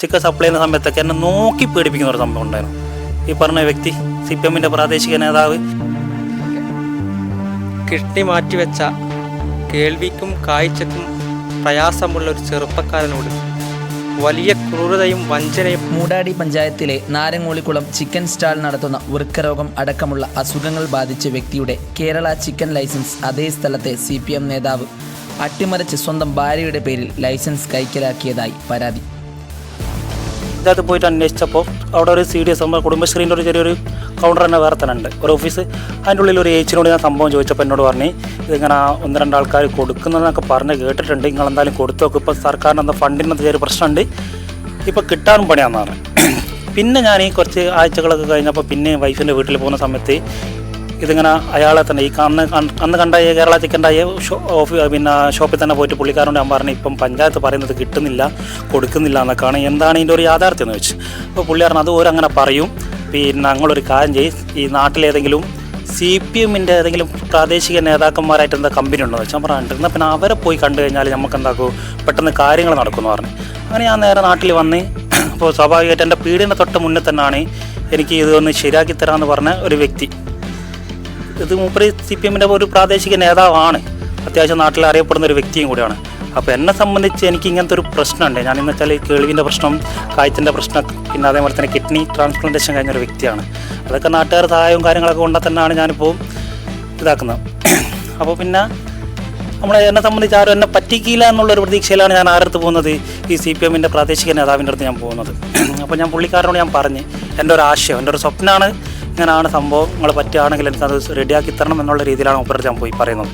Chicken supply ചെയ്യുന്ന സമയത്തൊക്കെ എന്നെ നോക്കി പേടിപ്പിക്കുന്ന ഒരു സംഭവം ഉണ്ടായിരുന്നു. ഈ പറഞ്ഞ വ്യക്തി സി പി എമ്മിന്റെ പ്രാദേശിക നേതാവ്. കിഡ്നി മാറ്റിവെച്ച കേൾവിക്കും കാഴ്ചക്കും പ്രയാസമുള്ള ഒരു ചെറുപ്പക്കാരനോട് വലിയ ക്രൂരതയും വഞ്ചനയും മൂടാടി പഞ്ചായത്തിലെ നാരങ്ങോളിക്കുളം ചിക്കൻ സ്റ്റാൾ നടത്തുന്ന വൃക്കരോഗം അടക്കമുള്ള അസുഖങ്ങൾ ബാധിച്ച വ്യക്തിയുടെ കേരള ചിക്കൻ ലൈസൻസ് അതേ സ്ഥലത്തെ സി പി എം നേതാവ് അട്ടിമറിച്ച് സ്വന്തം ഭാര്യയുടെ പേരിൽ ലൈസൻസ് കൈക്കലാക്കിയതായി പരാതി. ഇതിനകത്ത് പോയിട്ട് അന്വേഷിച്ചപ്പോൾ അവിടെ ഒരു സി ഡി എസ് നമ്മുടെ കുടുംബശ്രീന്റെ ഒരു ചെറിയൊരു കൗണ്ടർ തന്നെ വേറെ തന്നെ ഉണ്ട്. ഒരു ഓഫീസ് അതിന്റെ ഉള്ളിൽ ഒരു ഏച്ചിനോട് ഞാൻ സംഭവം ചോദിച്ചപ്പോൾ എന്നോട് പറഞ്ഞ് ഇതിങ്ങനെ ഒന്ന് രണ്ട് ആൾക്കാർ കൊടുക്കുന്നതെന്നൊക്കെ പറഞ്ഞ് കേട്ടിട്ടുണ്ട്. നിങ്ങൾ എന്തായാലും കൊടുത്തു നോക്കും. ഇപ്പോൾ സർക്കാരിന് എന്താ ഫണ്ടിന്റെ ചെറിയ പ്രശ്നമുണ്ട്. ഇപ്പോൾ കിട്ടാൻ പണിയാണെന്നാണ് പിന്നെ ഞാൻ ഈ കുറച്ച് ആഴ്ചകളൊക്കെ കഴിഞ്ഞപ്പോൾ പിന്നെ വൈഫിന്റെ വീട്ടിൽ പോകുന്ന സമയത്ത് ഇതിങ്ങനെ അയാളെ തന്നെ ഈ അന്ന് അന്ന് കണ്ട ഈ കേരള ചിക്കന്റെ ഓഫീ പിന്നെ ഷോപ്പിൽ തന്നെ പോയിട്ട് പുള്ളിക്കാരന്റെ ഞാൻ പറഞ്ഞു ഇപ്പം പഞ്ചായത്ത് പറയുന്നത് കിട്ടുന്നില്ല കൊടുക്കുന്നില്ല എന്നൊക്കെയാണ്. എന്താണ് ഇതിന്റെ ഒരു യാഥാർത്ഥ്യം എന്ന് വെച്ച്? അപ്പോൾ പുള്ളിക്കാരൻ അത് ഓരങ്ങനെ പറയും. പിന്നെ ഞങ്ങളൊരു കാര്യം ചെയ്യും. ഈ നാട്ടിലേതെങ്കിലും സി പി എമ്മിന്റെ ഏതെങ്കിലും പ്രാദേശിക നേതാക്കന്മാരായിട്ട് എന്താ കമ്പനി ഉണ്ടോ വെച്ചാൽ പറഞ്ഞിട്ട് എന്നാൽ പിന്നെ അവരെ പോയി കണ്ടു കഴിഞ്ഞാൽ നമുക്ക് എന്താക്കും? പെട്ടെന്ന് കാര്യങ്ങൾ നടക്കുമെന്ന് പറഞ്ഞു. അങ്ങനെ ഞാൻ നേരെ നാട്ടിൽ വന്ന് അപ്പോൾ സ്വാഭാവികമായിട്ട് എന്റെ പീടിന് തൊട്ട് മുന്നിൽ തന്നെയാണ് എനിക്ക് ഇതൊന്ന് ശരിയാക്കി തരാമെന്ന് പറഞ്ഞ ഒരു വ്യക്തി. ഇത് മൂപ്പര് സി പി എമ്മിന്റെ ഒരു പ്രാദേശിക നേതാവാണ്. അത്യാവശ്യം നാട്ടിൽ അറിയപ്പെടുന്ന ഒരു വ്യക്തിയും കൂടിയാണ്. അപ്പോൾ എന്നെ സംബന്ധിച്ച് എനിക്ക് ഇങ്ങനത്തെ ഒരു പ്രശ്നമുണ്ട്. ഞാൻ ഇന്ന് വെച്ചാൽ കേൾവിന്റെ പ്രശ്നം കാഴ്ചന്റെ പ്രശ്നം പിന്നെ അതേപോലെ തന്നെ കിഡ്നി ട്രാൻസ്പ്ലാന്റേഷൻ കഴിഞ്ഞ ഒരു വ്യക്തിയാണ്. അതൊക്കെ നാട്ടുകാർ സഹായവും കാര്യങ്ങളൊക്കെ കൊണ്ടാൽ തന്നെയാണ് ഞാനിപ്പോൾ ഇതാക്കുന്നത്. അപ്പോൾ പിന്നെ നമ്മളെ എന്നെ സംബന്ധിച്ച് ആരും എന്നെ പറ്റിക്കില്ല എന്നുള്ളൊരു പ്രതീക്ഷയിലാണ് ഞാൻ ആരടുത്ത് പോകുന്നത്? ഈ സി പി എമ്മിന്റെ പ്രാദേശിക നേതാവിന്റെ അടുത്ത് ഞാൻ പോകുന്നത്. അപ്പോൾ ഞാൻ പുള്ളിക്കാരനോട് ഞാൻ പറഞ്ഞ് എന്റെ ഒരു ആശയം എന്റെ ഒരു സ്വപ്നമാണ് ഇങ്ങനെയാണ് സംഭവം. നിങ്ങൾ പറ്റുകയാണെങ്കിൽ എനിക്കത് റെഡിയാക്കി തരണം എന്നുള്ള രീതിയിലാണ് ഓപ്പറേറ്റ് ഞാൻ പോയി പറയുന്നത്.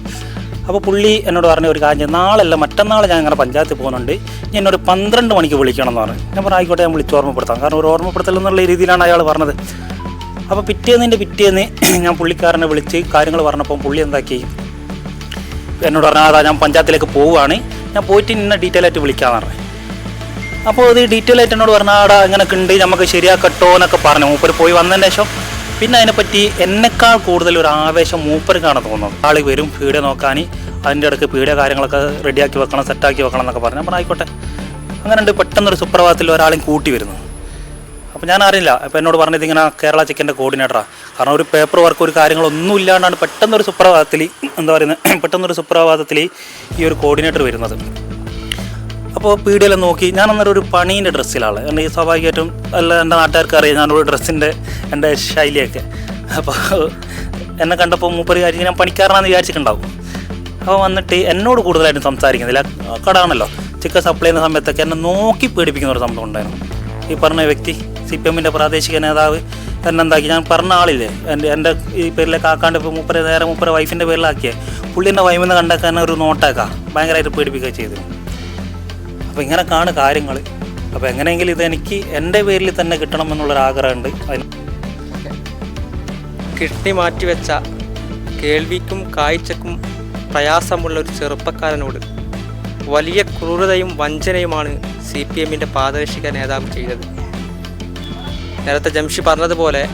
അപ്പോൾ പുള്ളി എന്നോട് പറഞ്ഞ ഒരു കാര്യം നാളല്ല മറ്റന്നാൾ ഞാൻ ഇങ്ങനെ പഞ്ചായത്തിൽ പോകുന്നുണ്ട്. ഞാൻ എന്നോട് പന്ത്രണ്ട് മണിക്ക് വിളിക്കണം എന്ന് പറഞ്ഞു. ഞാൻ പറഞ്ഞു ആയിക്കോട്ടെ ഞാൻ വിളിച്ച് ഓർമ്മപ്പെടുത്താം. കാരണം ഒരു ഓർമ്മപ്പെടുത്തൽ എന്നുള്ള രീതിയിലാണ് അയാൾ പറഞ്ഞത്. അപ്പോൾ പിറ്റേന്നിന്റെ പിറ്റേന്ന് ഞാൻ പുള്ളിക്കാരനെ വിളിച്ച് കാര്യങ്ങൾ പറഞ്ഞപ്പോൾ പുള്ളി എന്താക്കി? എന്നോട് പറഞ്ഞാൽ അതാ ഞാൻ പഞ്ചായത്തിലേക്ക് പോവുകയാണ്. ഞാൻ പോയിട്ട് നിന്നെ ഡീറ്റെയിൽ ആയിട്ട് വിളിക്കാമെന്ന് പറഞ്ഞു. അപ്പോൾ ഇത് ഡീറ്റെയിൽ ആയിട്ട് എന്നോട് പറഞ്ഞാൽ ആടാ ഇങ്ങനെയൊക്കെ ഉണ്ട്. നമുക്ക് ശരിയാക്കട്ടോ എന്നൊക്കെ പറഞ്ഞു. മൂപ്പർ പോയി വന്നതിന് ശേഷം പിന്നെ അതിനെപ്പറ്റി എന്നെക്കാൾ കൂടുതൽ ഒരു ആവേശം മൂപ്പർക്കാണ് തോന്നുന്നത്. ആൾ വരും പീഡിയ നോക്കാൻ അതിന്റെ ഇടയ്ക്ക് പീഡിയ കാര്യങ്ങളൊക്കെ റെഡിയാക്കി വെക്കണം സെറ്റാക്കി വെക്കണം എന്നൊക്കെ പറഞ്ഞു. അപ്പോൾ ആയിക്കോട്ടെ. അങ്ങനെ ഉണ്ട് പെട്ടെന്നൊരു സുപ്രഭാതത്തിൽ ഒരാളെയും കൂട്ടി വരുന്നു അപ്പോൾ ഞാൻ അറിയില്ല. അപ്പോൾ എന്നോട് പറഞ്ഞത് ഇങ്ങനെ കേരള ചിക്കന്റെ കോർഡിനേറ്ററാണ് കാരണം ഒരു പേപ്പർ വർക്ക് ഒരു കാര്യങ്ങളൊന്നും ഇല്ലാണ്ടാണ് പെട്ടെന്നൊരു സുപ്രഭാതത്തിൽ എന്താ പറയുന്നത് പെട്ടെന്നൊരു സുപ്രഭാതത്തിൽ ഈ ഒരു കോർഡിനേറ്റർ വരുന്നത്. അപ്പോൾ പീഡിയെല്ലാം നോക്കി ഞാൻ അന്നേരം ഒരു പണീന്റെ ഡ്രസ്സിലാണ്. എന്റെ ഈ സ്വാഭാവികമായിട്ടും അല്ല എന്റെ നാട്ടുകാർക്ക് അറിയാം ഞാനൊരു ഡ്രസ്സിന്റെ എന്റെ ശൈലിയൊക്കെ. അപ്പോൾ എന്നെ കണ്ടപ്പോൾ മൂപ്പര് കാര്യം ഞാൻ പണിക്കാരനാണെന്ന് വിചാരിച്ചിട്ടുണ്ടാവും. അപ്പോൾ വന്നിട്ട് എന്നോട് കൂടുതലായിട്ടും സംസാരിക്കുന്നില്ല. കടാണല്ലോ ചിക്കൻ സപ്ലൈ ചെയ്യുന്ന സമയത്തൊക്കെ എന്നെ നോക്കി പേടിപ്പിക്കുന്ന ഒരു സംഭവം ഉണ്ടായിരുന്നു. ഈ പറഞ്ഞ വ്യക്തി സി പി എമ്മിന്റെ പ്രാദേശിക നേതാവ് എന്നെ എന്താക്കി ഞാൻ പറഞ്ഞ ആളില്ലേ? എന്റെ എന്റെ ഈ പേരിലെ കാക്കാണ്ട് ഇപ്പോൾ മൂപ്പര് നേരെ മൂപ്പര വൈഫിന്റെ പേരിലാക്കിയേ. പുള്ളിന്റെ വൈമെന്ന് കണ്ടാക്കാൻ ഒരു നോട്ടേക്കാം. ഭയങ്കരമായിട്ട് പേടിപ്പിക്കുക ചെയ്തു അപ്പോൾ ഇങ്ങനെ ഇങ്ങനെയൊക്കെയാണ് കാര്യങ്ങൾ അപ്പോൾ എങ്ങനെയെങ്കിലും ഇതെനിക്ക് എന്റെ പേരിൽ തന്നെ കിട്ടണമെന്നുള്ളൊരാഗ്രഹമുണ്ട് അതിന് കിഡ്നി മാറ്റിവെച്ച കേൾവിക്കും കാഴ്ചക്കും പ്രയാസമുള്ള ഒരു ചെറുപ്പക്കാരനോട് വലിയ ക്രൂരതയും വഞ്ചനയുമാണ് സി പി എമ്മിന്റെ പ്രാദേശിക നേതാവ് ചെയ്തത്. നേരത്തെ ജംഷി പറഞ്ഞതുപോലെ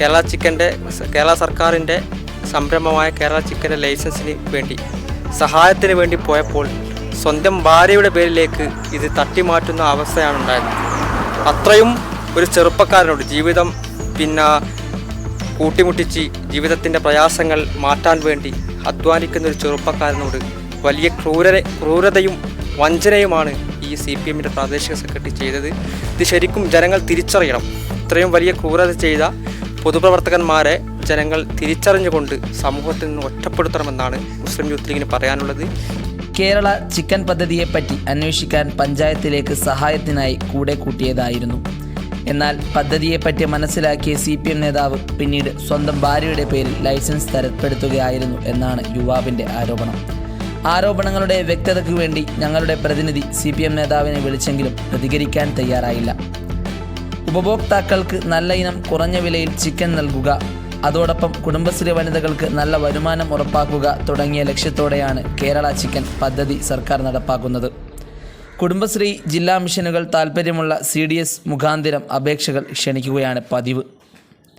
കേരള ചിക്കന്റെ കേരള സർക്കാരിന്റെ സംരംഭമായ കേരള ചിക്കന്റെ ലൈസൻസിന് വേണ്ടി സഹായത്തിന് വേണ്ടി പോയപ്പോൾ സ്വന്തം ഭാര്യയുടെ പേരിലേക്ക് ഇത് തട്ടിമാറ്റുന്ന അവസ്ഥയാണ് ഉണ്ടായത് അത്രയും ഒരു ചെറുപ്പക്കാരനോട് ജീവിതം പിന്നെ കൂട്ടിമുട്ടിച്ച് ജീവിതത്തിന്റെ പ്രയാസങ്ങൾ മാറ്റാൻ വേണ്ടി അധ്വാനിക്കുന്ന ഒരു ചെറുപ്പക്കാരനോട് വലിയ ക്രൂരത ക്രൂരതയും വഞ്ചനയുമാണ് ഈ സി പി എമ്മിന്റെ പ്രാദേശിക സെക്രട്ടറി ചെയ്തത്. ഇത് ശരിക്കും ജനങ്ങൾ തിരിച്ചറിയണം. ഇത്രയും വലിയ ക്രൂരത ചെയ്ത പൊതുപ്രവർത്തകന്മാരെ ജനങ്ങൾ തിരിച്ചറിഞ്ഞുകൊണ്ട് സമൂഹത്തിൽ നിന്ന് ഒറ്റപ്പെടുത്തണമെന്നാണ് മുസ്ലിം യൂത്ത് ലീഗിന് പറയാനുള്ളത്. കേരള ചിക്കൻ പദ്ധതിയെപ്പറ്റി അന്വേഷിക്കാൻ പഞ്ചായത്തിലേക്ക് സഹായത്തിനായി കൂടെ കൂട്ടിയതായിരുന്നു. എന്നാൽ പദ്ധതിയെപ്പറ്റി മനസ്സിലാക്കിയ സി പി എം നേതാവ് പിന്നീട് സ്വന്തം ഭാര്യയുടെ പേരിൽ ലൈസൻസ് തരപ്പെടുത്തുകയായിരുന്നു എന്നാണ് യുവാവിന്റെ ആരോപണം. ആരോപണങ്ങളുടെ വ്യക്തതയ്ക്ക് വേണ്ടി ഞങ്ങളുടെ പ്രതിനിധി സി പി എം നേതാവിനെ വിളിച്ചെങ്കിലും പ്രതികരിക്കാൻ തയ്യാറായില്ല. ഉപഭോക്താക്കൾക്ക് നല്ല ഇനം കുറഞ്ഞ വിലയിൽ ചിക്കൻ നൽകുക അതോടൊപ്പം കുടുംബശ്രീ വനിതകൾക്ക് നല്ല വരുമാനം ഉറപ്പാക്കുക തുടങ്ങിയ ലക്ഷ്യത്തോടെയാണ് കേരള ചിക്കൻ പദ്ധതി സർക്കാർ നടപ്പാക്കുന്നത്. കുടുംബശ്രീ ജില്ലാ മിഷനുകൾ താൽപ്പര്യമുള്ള സി മുഖാന്തിരം അപേക്ഷകൾ ക്ഷണിക്കുകയാണ് പതിവ്.